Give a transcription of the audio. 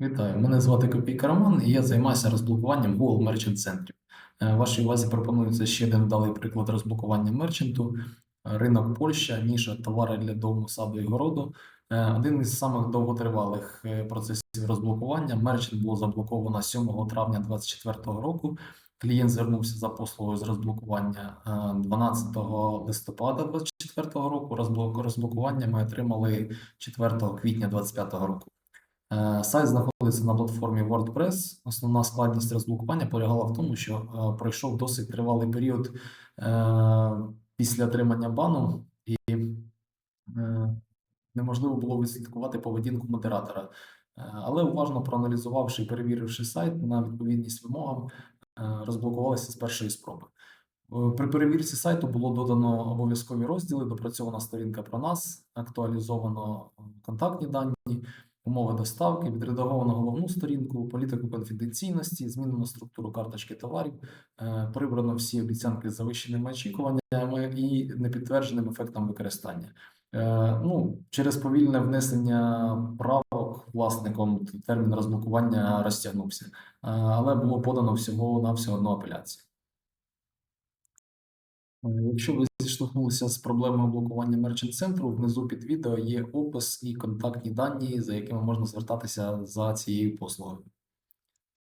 Вітаю, мене звати Копійка Роман, і я займаюся розблокуванням Google Merchant центрів. Вашій увазі пропонується ще один вдалий приклад розблокування мерчанту. Е, Ринок Польща, ніша товари для дому, саду і городу. Е, Один із самих довготривалих е, процесів розблокування. Мерчант було заблоковано 7 травня 2024 року. Клієнт звернувся за послугою з розблокування е, 12 листопада 2024 року. Розблок- Розблокування ми отримали 4 квітня 2025 року. Е, Сайт знаходиться на платформі WordPress. Основна складність розблокування полягала в тому, що е, пройшов досить тривалий період е, після отримання бану, і неможливо було відслідкувати поведінку модератора. Але уважно проаналізувавши і перевіривши сайт на відповідність вимогам, розблокувалися з першої спроби. При перевірці сайту було додано обов'язкові розділи, допрацьована сторінка про нас, актуалізовано контактні дані, умови доставки, відредаговано головну сторінку, політику конфіденційності, змінено структуру карточки товарів, е, прибрано всі обіцянки з завищеними очікуваннями і непідтвердженим ефектом використання. Е, Ну, через повільне внесення правок власником термін розблокування розтягнувся, Е, але було подано всього на всього одну апеляцію. Е, Якщо ви зіштовхнулися з проблемою блокування мерчант центру, внизу під відео є опис і контактні дані, за якими можна звертатися за цією послугою.